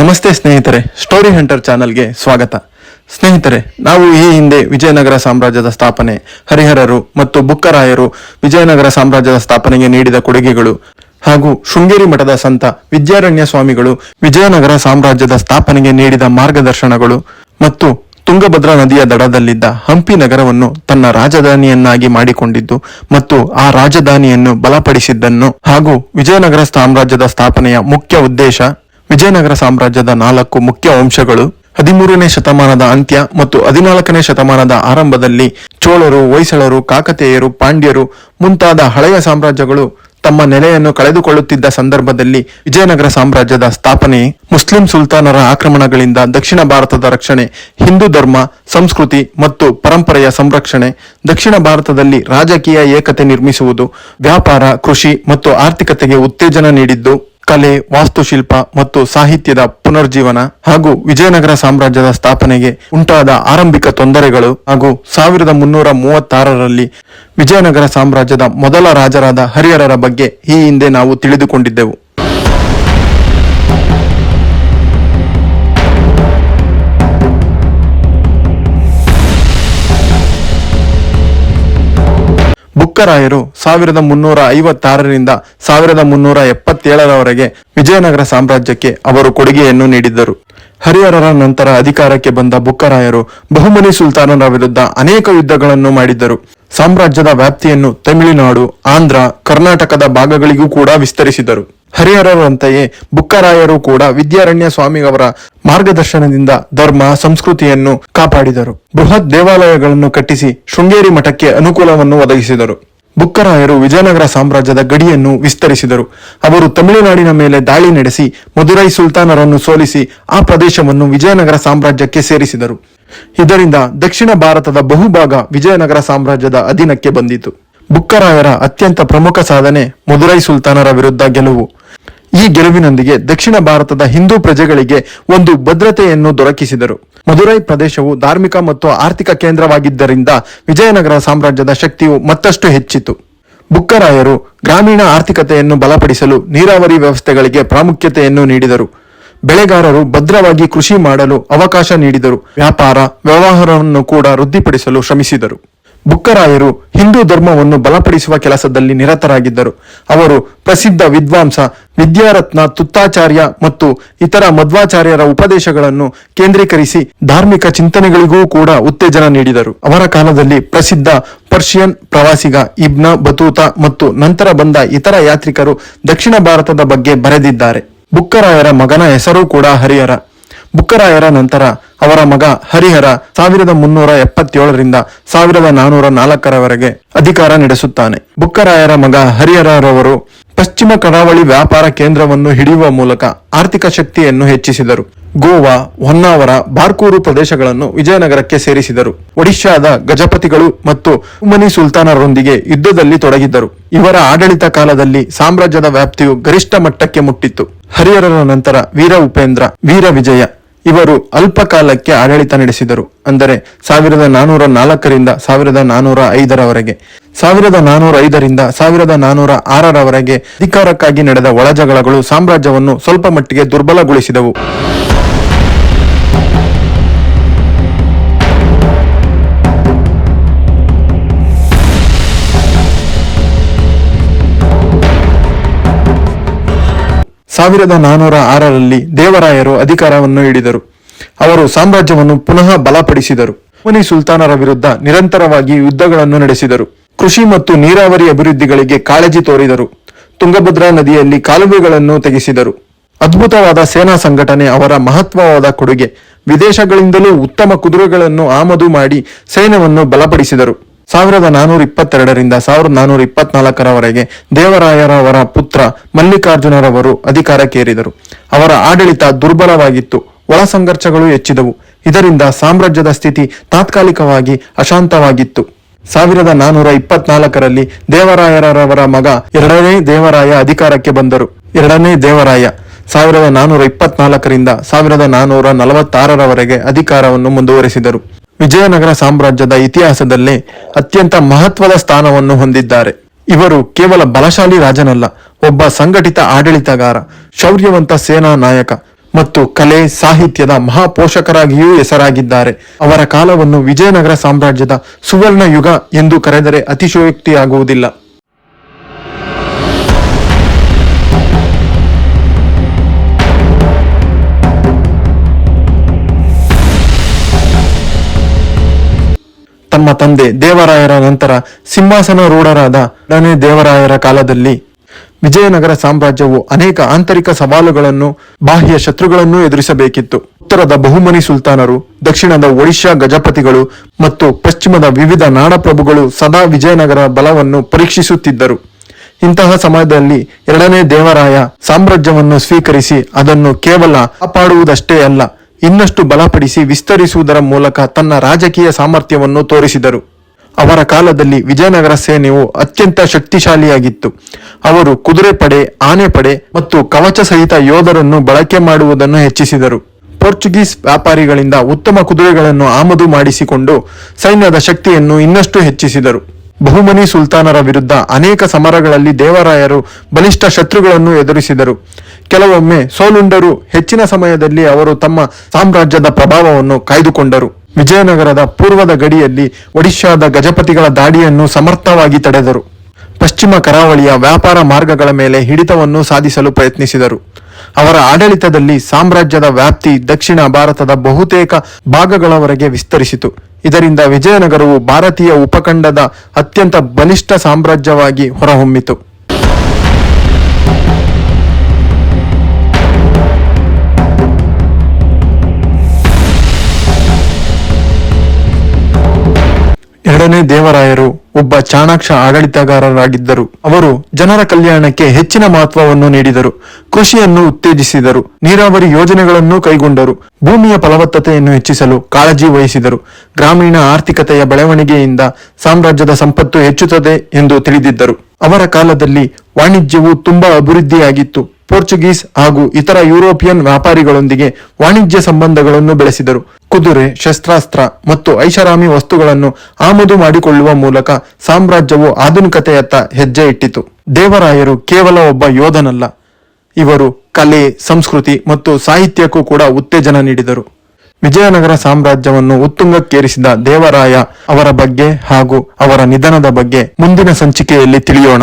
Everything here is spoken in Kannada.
ನಮಸ್ತೆ ಸ್ನೇಹಿತರೆ, ಸ್ಟೋರಿ ಹಂಟರ್ ಚಾನಲ್ಗೆ ಸ್ವಾಗತ. ಸ್ನೇಹಿತರೆ, ನಾವು ಈ ಹಿಂದೆ ವಿಜಯನಗರ ಸಾಮ್ರಾಜ್ಯದ ಸ್ಥಾಪನೆ, ಹರಿಹರರು ಮತ್ತು ಬುಕ್ಕರಾಯರು ವಿಜಯನಗರ ಸಾಮ್ರಾಜ್ಯದ ಸ್ಥಾಪನೆಗೆ ನೀಡಿದ ಕೊಡುಗೆಗಳು ಹಾಗೂ ಶೃಂಗೇರಿ ಮಠದ ಸಂತ ವಿದ್ಯಾರಣ್ಯ ಸ್ವಾಮಿಗಳು ವಿಜಯನಗರ ಸಾಮ್ರಾಜ್ಯದ ಸ್ಥಾಪನೆಗೆ ನೀಡಿದ ಮಾರ್ಗದರ್ಶನಗಳು ಮತ್ತು ತುಂಗಭದ್ರಾ ನದಿಯ ದಡದಲ್ಲಿದ್ದ ಹಂಪಿ ನಗರವನ್ನು ತನ್ನ ರಾಜಧಾನಿಯನ್ನಾಗಿ ಮಾಡಿಕೊಂಡಿದ್ದು ಮತ್ತು ಆ ರಾಜಧಾನಿಯನ್ನು ಬಲಪಡಿಸಿದ್ದನ್ನು ಹಾಗೂ ವಿಜಯನಗರ ಸಾಮ್ರಾಜ್ಯದ ಸ್ಥಾಪನೆಯ ಮುಖ್ಯ ಉದ್ದೇಶ ವಿಜಯನಗರ ಸಾಮ್ರಾಜ್ಯದ ನಾಲ್ಕು ಮುಖ್ಯ ವಂಶಗಳು ಹದಿಮೂರನೇ ಶತಮಾನದ ಅಂತ್ಯ ಮತ್ತು ಹದಿನಾಲ್ಕನೇ ಶತಮಾನದ ಆರಂಭದಲ್ಲಿ ಚೋಳರು, ಹೊಯ್ಸಳರು, ಕಾಕತೇಯರು, ಪಾಂಡ್ಯರು ಮುಂತಾದ ಹಳೆಯ ಸಾಮ್ರಾಜ್ಯಗಳು ತಮ್ಮ ನೆಲೆಯನ್ನು ಕಳೆದುಕೊಳ್ಳುತ್ತಿದ್ದ ಸಂದರ್ಭದಲ್ಲಿ ವಿಜಯನಗರ ಸಾಮ್ರಾಜ್ಯದ ಸ್ಥಾಪನೆ, ಮುಸ್ಲಿಂ ಸುಲ್ತಾನರ ಆಕ್ರಮಣಗಳಿಂದ ದಕ್ಷಿಣ ಭಾರತದ ರಕ್ಷಣೆ, ಹಿಂದೂ ಧರ್ಮ, ಸಂಸ್ಕೃತಿ ಮತ್ತು ಪರಂಪರೆಯ ಸಂರಕ್ಷಣೆ, ದಕ್ಷಿಣ ಭಾರತದಲ್ಲಿ ರಾಜಕೀಯ ಏಕತೆ ನಿರ್ಮಿಸುವುದು, ವ್ಯಾಪಾರ, ಕೃಷಿ ಮತ್ತು ಆರ್ಥಿಕತೆಗೆ ಉತ್ತೇಜನ ನೀಡಿದ್ದು ಕಲೆ, ವಾಸ್ತುಶಿಲ್ಪ ಮತ್ತು ಸಾಹಿತ್ಯದ ಪುನರ್ಜೀವನ ಹಾಗೂ ವಿಜಯನಗರ ಸಾಮ್ರಾಜ್ಯದ ಸ್ಥಾಪನೆಗೆ ಉಂಟಾದ ಆರಂಭಿಕ ತೊಂದರೆಗಳು ಹಾಗೂ ಸಾವಿರದ ಮುನ್ನೂರ ಮೂವತ್ತಾರರಲ್ಲಿ ವಿಜಯನಗರ ಸಾಮ್ರಾಜ್ಯದ ಮೊದಲ ರಾಜರಾದ ಹರಿಹರರ ಬಗ್ಗೆ ಈ ಹಿಂದೆ ನಾವು ತಿಳಿದುಕೊಂಡಿದ್ದೆವು. ಬುಕ್ಕರಾಯರು ಸಾವಿರದ ಮುನ್ನೂರ ಐವತ್ತಾರರಿಂದ ಸಾವಿರದ ಮುನ್ನೂರ ಎಪ್ಪತ್ತೇಳರವರೆಗೆ ವಿಜಯನಗರ ಸಾಮ್ರಾಜ್ಯಕ್ಕೆ ಅವರು ಕೊಡುಗೆಯನ್ನು ನೀಡಿದ್ದರು. ಹರಿಹರರ ನಂತರ ಅಧಿಕಾರಕ್ಕೆ ಬಂದ ಬುಕ್ಕರಾಯರು ಬಹುಮನಿ ಸುಲ್ತಾನರ ವಿರುದ್ಧ ಅನೇಕ ಯುದ್ಧಗಳನ್ನು ಮಾಡಿದ್ದರು. ಸಾಮ್ರಾಜ್ಯದ ವ್ಯಾಪ್ತಿಯನ್ನು ತಮಿಳುನಾಡು, ಆಂಧ್ರ, ಕರ್ನಾಟಕದ ಭಾಗಗಳಿಗೂ ಕೂಡ ವಿಸ್ತರಿಸಿದರು. ಹರಿಹರರಂತೆಯೇ ಬುಕ್ಕರಾಯರು ಕೂಡ ವಿದ್ಯಾರಣ್ಯ ಸ್ವಾಮಿಯವರ ಮಾರ್ಗದರ್ಶನದಿಂದ ಧರ್ಮ, ಸಂಸ್ಕೃತಿಯನ್ನು ಕಾಪಾಡಿದರು. ಬೃಹತ್ ದೇವಾಲಯಗಳನ್ನು ಕಟ್ಟಿಸಿ ಶೃಂಗೇರಿ ಮಠಕ್ಕೆ ಅನುಕೂಲವನ್ನು ಒದಗಿಸಿದರು. ಬುಕ್ಕರಾಯರು ವಿಜಯನಗರ ಸಾಮ್ರಾಜ್ಯದ ಗಡಿಯನ್ನು ವಿಸ್ತರಿಸಿದರು. ಅವರು ತಮಿಳುನಾಡಿನ ಮೇಲೆ ದಾಳಿ ನಡೆಸಿ ಮದುರೈ ಸುಲ್ತಾನರನ್ನು ಸೋಲಿಸಿ ಆ ಪ್ರದೇಶವನ್ನು ವಿಜಯನಗರ ಸಾಮ್ರಾಜ್ಯಕ್ಕೆ ಸೇರಿಸಿದರು. ಇದರಿಂದ ದಕ್ಷಿಣ ಭಾರತದ ಬಹುಭಾಗ ವಿಜಯನಗರ ಸಾಮ್ರಾಜ್ಯದ ಅಧೀನಕ್ಕೆ ಬಂದಿತು. ಬುಕ್ಕರಾಯರ ಅತ್ಯಂತ ಪ್ರಮುಖ ಸಾಧನೆ ಮದುರೈ ಸುಲ್ತಾನರ ವಿರುದ್ಧ ಗೆಲುವು. ಈ ಗೆಲುವಿನೊಂದಿಗೆ ದಕ್ಷಿಣ ಭಾರತದ ಹಿಂದೂ ಪ್ರಜೆಗಳಿಗೆ ಒಂದು ಭದ್ರತೆಯನ್ನು ದೊರಕಿಸಿದರು. ಮದುರೈ ಪ್ರದೇಶವು ಧಾರ್ಮಿಕ ಮತ್ತು ಆರ್ಥಿಕ ಕೇಂದ್ರವಾಗಿದ್ದರಿಂದ ವಿಜಯನಗರ ಸಾಮ್ರಾಜ್ಯದ ಶಕ್ತಿಯು ಮತ್ತಷ್ಟು ಹೆಚ್ಚಿತು. ಬುಕ್ಕರಾಯರು ಗ್ರಾಮೀಣ ಆರ್ಥಿಕತೆಯನ್ನು ಬಲಪಡಿಸಲು ನೀರಾವರಿ ವ್ಯವಸ್ಥೆಗಳಿಗೆ ಪ್ರಾಮುಖ್ಯತೆಯನ್ನು ನೀಡಿದರು. ಬೆಳೆಗಾರರು ಭದ್ರವಾಗಿ ಕೃಷಿ ಮಾಡಲು ಅವಕಾಶ ನೀಡಿದರು. ವ್ಯಾಪಾರ, ವ್ಯವಹಾರವನ್ನು ಕೂಡ ವೃದ್ಧಿಪಡಿಸಲು ಶ್ರಮಿಸಿದರು. ಬುಕ್ಕರಾಯರು ಹಿಂದೂ ಧರ್ಮವನ್ನು ಬಲಪಡಿಸುವ ಕೆಲಸದಲ್ಲಿ ನಿರತರಾಗಿದ್ದರು. ಅವರು ಪ್ರಸಿದ್ಧ ವಿದ್ವಾಂಸ, ವಿದ್ಯಾರತ್ನ, ತುತ್ತಾಚಾರ್ಯ ಮತ್ತು ಇತರ ಮಧ್ವಾಚಾರ್ಯರ ಉಪದೇಶಗಳನ್ನು ಕೇಂದ್ರೀಕರಿಸಿ ಧಾರ್ಮಿಕ ಚಿಂತನೆಗಳಿಗೂ ಕೂಡ ಉತ್ತೇಜನ ನೀಡಿದರು. ಅವರ ಕಾಲದಲ್ಲಿ ಪ್ರಸಿದ್ಧ ಪರ್ಷಿಯನ್ ಪ್ರವಾಸಿಗ ಇಬ್ನ ಬತೂತ ಮತ್ತು ನಂತರ ಬಂದ ಇತರ ಯಾತ್ರಿಕರು ದಕ್ಷಿಣ ಭಾರತದ ಬಗ್ಗೆ ಬರೆದಿದ್ದಾರೆ. ಬುಕ್ಕರಾಯರ ಮಗನ ಹೆಸರು ಕೂಡ ಹರಿಹರ. ಬುಕ್ಕರಾಯರ ನಂತರ ಅವರ ಮಗ ಹರಿಹರ ಸಾವಿರದ ಮುನ್ನೂರ ಎಪ್ಪತ್ತೇಳರಿಂದ ಸಾವಿರದ ನಾನೂರ ನಾಲ್ಕರವರೆಗೆ ಅಧಿಕಾರ ನಡೆಸುತ್ತಾನೆ. ಬುಕ್ಕರಾಯರ ಮಗ ಹರಿಹರರವರು ಪಶ್ಚಿಮ ಕರಾವಳಿ ವ್ಯಾಪಾರ ಕೇಂದ್ರವನ್ನು ಹಿಡಿಯುವ ಮೂಲಕ ಆರ್ಥಿಕ ಶಕ್ತಿಯನ್ನು ಹೆಚ್ಚಿಸಿದರು. ಗೋವಾ, ಹೊನ್ನಾವರ, ಬಾರ್ಕೂರು ಪ್ರದೇಶಗಳನ್ನು ವಿಜಯನಗರಕ್ಕೆ ಸೇರಿಸಿದರು. ಒಡಿಶಾದ ಗಜಪತಿಗಳು ಮತ್ತು ಉಮನಿ ಸುಲ್ತಾನರೊಂದಿಗೆ ಯುದ್ಧದಲ್ಲಿ ತೊಡಗಿದ್ದರು. ಇವರ ಆಡಳಿತ ಕಾಲದಲ್ಲಿ ಸಾಮ್ರಾಜ್ಯದ ವ್ಯಾಪ್ತಿಯು ಗರಿಷ್ಠ ಮಟ್ಟಕ್ಕೆ ಮುಟ್ಟಿತ್ತು. ಹರಿಹರರ ನಂತರ ವೀರ ಉಪೇಂದ್ರ, ವೀರ ವಿಜಯ ಇವರು ಅಲ್ಪ ಕಾಲಕ್ಕೆ ಆಡಳಿತ ನಡೆಸಿದರು, ಅಂದರೆ ಸಾವಿರದ ನಾನೂರ ನಾಲ್ಕರಿಂದ ಸಾವಿರದ ನಾನೂರ ಐದರವರೆಗೆ. ಸಾವಿರದ ನಾನೂರ ಐದರಿಂದ ಸಾವಿರದ ನಾನೂರ ಆರರವರೆಗೆ ಅಧಿಕಾರಕ್ಕಾಗಿ ನಡೆದ ಒಳಜಗಳಗಳು ಸಾಮ್ರಾಜ್ಯವನ್ನು ಸ್ವಲ್ಪ ಮಟ್ಟಿಗೆ ದುರ್ಬಲಗೊಳಿಸಿದವು. ಸಾವಿರದ ನಾನೂರ ಆರರಲ್ಲಿ ದೇವರಾಯರು ಅಧಿಕಾರವನ್ನು ಹಿಡಿದರು. ಅವರು ಸಾಮ್ರಾಜ್ಯವನ್ನು ಪುನಃ ಬಲಪಡಿಸಿದರು. ಮುನಿ ಸುಲ್ತಾನರ ವಿರುದ್ಧ ನಿರಂತರವಾಗಿ ಯುದ್ಧಗಳನ್ನು ನಡೆಸಿದರು. ಕೃಷಿ ಮತ್ತು ನೀರಾವರಿ ಅಭಿವೃದ್ಧಿಗಳಿಗೆ ಕಾಳಜಿ ತೋರಿದರು. ತುಂಗಭದ್ರಾ ನದಿಯಲ್ಲಿ ಕಾಲುವೆಗಳನ್ನು ತೆಗೆಸಿದರು. ಅದ್ಭುತವಾದ ಸೇನಾ ಸಂಘಟನೆ ಅವರ ಮಹತ್ವವಾದ ಕೊಡುಗೆ. ವಿದೇಶಗಳಿಂದಲೂ ಉತ್ತಮ ಕುದುರೆಗಳನ್ನು ಆಮದು ಮಾಡಿ ಸೈನ್ಯವನ್ನು ಬಲಪಡಿಸಿದರು. ಸಾವಿರದ ನಾನೂರ ಇಪ್ಪತ್ತೆರಡರಿಂದ ಸಾವಿರದ ನಾನೂರ ಇಪ್ಪತ್ನಾಲ್ಕರವರೆಗೆ ದೇವರಾಯರವರ ಪುತ್ರ ಮಲ್ಲಿಕಾರ್ಜುನರವರು ಅಧಿಕಾರಕ್ಕೇರಿದರು. ಅವರ ಆಡಳಿತ ದುರ್ಬಲವಾಗಿತ್ತು. ಒಳ ಸಂಘರ್ಷಗಳು ಹೆಚ್ಚಿದವು. ಇದರಿಂದ ಸಾಮ್ರಾಜ್ಯದ ಸ್ಥಿತಿ ತಾತ್ಕಾಲಿಕವಾಗಿ ಅಶಾಂತವಾಗಿತ್ತು. ಸಾವಿರದ ನಾನೂರ ಇಪ್ಪತ್ನಾಲ್ಕರಲ್ಲಿ ದೇವರಾಯರವರ ಮಗ ಎರಡನೇ ದೇವರಾಯ ಅಧಿಕಾರಕ್ಕೆ ಬಂದರು. ಎರಡನೇ ದೇವರಾಯ ಸಾವಿರದ ನಾನೂರ ಇಪ್ಪತ್ನಾಲ್ಕರಿಂದ ಸಾವಿರದ ನಾನೂರ ನಲವತ್ತಾರರವರೆಗೆ ಅಧಿಕಾರವನ್ನು ಮುಂದುವರೆಸಿದರು. ವಿಜಯನಗರ ಸಾಮ್ರಾಜ್ಯದ ಇತಿಹಾಸದಲ್ಲೇ ಅತ್ಯಂತ ಮಹತ್ವದ ಸ್ಥಾನವನ್ನು ಹೊಂದಿದ್ದಾರೆ. ಇವರು ಕೇವಲ ಬಲಶಾಲಿ ರಾಜನಲ್ಲ, ಒಬ್ಬ ಸಂಘಟಿತ ಆಡಳಿತಗಾರ, ಶೌರ್ಯವಂತ ಸೇನಾ ನಾಯಕ ಮತ್ತು ಕಲೆ, ಸಾಹಿತ್ಯದ ಮಹಾಪೋಷಕರಾಗಿಯೂ ಹೆಸರಾಗಿದ್ದಾರೆ. ಅವರ ಕಾಲವನ್ನು ವಿಜಯನಗರ ಸಾಮ್ರಾಜ್ಯದ ಸುವರ್ಣ ಯುಗ ಎಂದು ಕರೆದರೆ ಅತಿಶಯೋಕ್ತಿಯಾಗುವುದಿಲ್ಲ. ತಮ್ಮ ತಂದೆ ದೇವರಾಯರ ನಂತರ ಸಿಂಹಾಸನ ರೂಢರಾದ ಎರಡನೇ ದೇವರಾಯರ ಕಾಲದಲ್ಲಿ ವಿಜಯನಗರ ಸಾಮ್ರಾಜ್ಯವು ಅನೇಕ ಆಂತರಿಕ ಸವಾಲುಗಳನ್ನು, ಬಾಹ್ಯ ಶತ್ರುಗಳನ್ನು ಎದುರಿಸಬೇಕಿತ್ತು. ಉತ್ತರದ ಬಹುಮನಿ ಸುಲ್ತಾನರು, ದಕ್ಷಿಣದ ಒಡಿಶಾ ಗಜಪತಿಗಳು ಮತ್ತು ಪಶ್ಚಿಮದ ವಿವಿಧ ನಾಡಪ್ರಭುಗಳು ಸದಾ ವಿಜಯನಗರ ಬಲವನ್ನು ಪರೀಕ್ಷಿಸುತ್ತಿದ್ದರು. ಇಂತಹ ಸಮಯದಲ್ಲಿ ಎರಡನೇ ದೇವರಾಯ ಸಾಮ್ರಾಜ್ಯವನ್ನು ಸ್ವೀಕರಿಸಿ ಅದನ್ನು ಕೇವಲ ಕಾಪಾಡುವುದಷ್ಟೇ ಅಲ್ಲ ಇನ್ನಷ್ಟು ಬಲಪಡಿಸಿ ವಿಸ್ತರಿಸುವುದರ ಮೂಲಕ ತನ್ನ ರಾಜಕೀಯ ಸಾಮರ್ಥ್ಯವನ್ನು ತೋರಿಸಿದರು. ಅವರ ಕಾಲದಲ್ಲಿ ವಿಜಯನಗರ ಸೇನೆಯು ಅತ್ಯಂತ ಶಕ್ತಿಶಾಲಿಯಾಗಿತ್ತು. ಅವರು ಕುದುರೆ ಪಡೆ ಆನೆ ಪಡೆ ಮತ್ತು ಕವಚ ಸಹಿತ ಯೋಧರನ್ನು ಬಳಕೆ ಮಾಡುವುದನ್ನು ಹೆಚ್ಚಿಸಿದರು. ಪೋರ್ಚುಗೀಸ್ ವ್ಯಾಪಾರಿಗಳಿಂದ ಉತ್ತಮ ಕುದುರೆಗಳನ್ನು ಆಮದು ಮಾಡಿಸಿಕೊಂಡು ಸೈನ್ಯದ ಶಕ್ತಿಯನ್ನು ಇನ್ನಷ್ಟು ಹೆಚ್ಚಿಸಿದರು. ಬಹುಮನಿ ಸುಲ್ತಾನರ ವಿರುದ್ಧ ಅನೇಕ ಸಮರಗಳಲ್ಲಿ ದೇವರಾಯರು ಬಲಿಷ್ಠ ಶತ್ರುಗಳನ್ನು ಎದುರಿಸಿದರು. ಕೆಲವೊಮ್ಮೆ ಸೋಲುಂಡರು ಹೆಚ್ಚಿನ ಸಮಯದಲ್ಲಿ ಅವರು ತಮ್ಮ ಸಾಮ್ರಾಜ್ಯದ ಪ್ರಭಾವವನ್ನು ಕಾಯ್ದುಕೊಂಡರು. ವಿಜಯನಗರದ ಪೂರ್ವದ ಗಡಿಯಲ್ಲಿ ಒಡಿಶಾದ ಗಜಪತಿಗಳ ದಾಡಿಯನ್ನು ಸಮರ್ಥವಾಗಿ ತಡೆದರು. ಪಶ್ಚಿಮ ಕರಾವಳಿಯ ವ್ಯಾಪಾರ ಮಾರ್ಗಗಳ ಮೇಲೆ ಹಿಡಿತವನ್ನು ಸಾಧಿಸಲು ಪ್ರಯತ್ನಿಸಿದರು. ಅವರ ಆಡಳಿತದಲ್ಲಿ ಸಾಮ್ರಾಜ್ಯದ ವ್ಯಾಪ್ತಿ ದಕ್ಷಿಣ ಭಾರತದ ಬಹುತೇಕ ಭಾಗಗಳವರೆಗೆ ವಿಸ್ತರಿಸಿತು. ಇದರಿಂದ ವಿಜಯನಗರವು ಭಾರತೀಯ ಉಪಖಂಡದ ಅತ್ಯಂತ ಬಲಿಷ್ಠ ಸಾಮ್ರಾಜ್ಯವಾಗಿ ಹೊರಹೊಮ್ಮಿತು. ಎರಡನೇ ದೇವರಾಯರು, ಒಬ್ಬ ಚಾಣಾಕ್ಷ ಆಡಳಿತಗಾರರಾಗಿದ್ದರು. ಅವರು ಜನರ ಕಲ್ಯಾಣಕ್ಕೆ ಹೆಚ್ಚಿನ ಮಹತ್ವವನ್ನು ನೀಡಿದರು. ಕೃಷಿಯನ್ನು ಉತ್ತೇಜಿಸಿದರು. ನೀರಾವರಿ ಯೋಜನೆಗಳನ್ನು ಕೈಗೊಂಡರು. ಭೂಮಿಯ ಫಲವತ್ತತೆಯನ್ನು ಹೆಚ್ಚಿಸಲು ಕಾಳಜಿ ವಹಿಸಿದರು. ಗ್ರಾಮೀಣ ಆರ್ಥಿಕತೆಯ ಬೆಳವಣಿಗೆಯಿಂದ ಸಾಮ್ರಾಜ್ಯದ ಸಂಪತ್ತು ಹೆಚ್ಚುತ್ತದೆ ಎಂದು ತಿಳಿದಿದ್ದರು. ಅವರ ಕಾಲದಲ್ಲಿ ವಾಣಿಜ್ಯವು ತುಂಬಾ ಅಭಿವೃದ್ಧಿಯಾಗಿತ್ತು. ಪೋರ್ಚುಗೀಸ್ ಹಾಗೂ ಇತರ ಯುರೋಪಿಯನ್ ವ್ಯಾಪಾರಿಗಳೊಂದಿಗೆ ವಾಣಿಜ್ಯ ಸಂಬಂಧಗಳನ್ನು ಬೆಳೆಸಿದರು. ಕುದುರೆ, ಶಸ್ತ್ರಾಸ್ತ್ರ ಮತ್ತು ಐಷಾರಾಮಿ ವಸ್ತುಗಳನ್ನು ಆಮದು ಮಾಡಿಕೊಳ್ಳುವ ಮೂಲಕ ಸಾಮ್ರಾಜ್ಯವು ಆಧುನಿಕತೆಯತ್ತ ಹೆಜ್ಜೆ ಇಟ್ಟಿತು. ದೇವರಾಯರು ಕೇವಲ ಒಬ್ಬ ಯೋಧನಲ್ಲ, ಇವರು ಕಲೆ, ಸಂಸ್ಕೃತಿ ಮತ್ತು ಸಾಹಿತ್ಯಕ್ಕೂ ಕೂಡ ಉತ್ತೇಜನ ನೀಡಿದರು. ವಿಜಯನಗರ ಸಾಮ್ರಾಜ್ಯವನ್ನು ಉತ್ತುಂಗಕ್ಕೇರಿಸಿದ ದೇವರಾಯ ಅವರ ಬಗ್ಗೆ ಹಾಗೂ ಅವರ ನಿಧನದ ಬಗ್ಗೆ ಮುಂದಿನ ಸಂಚಿಕೆಯಲ್ಲಿ ತಿಳಿಯೋಣ.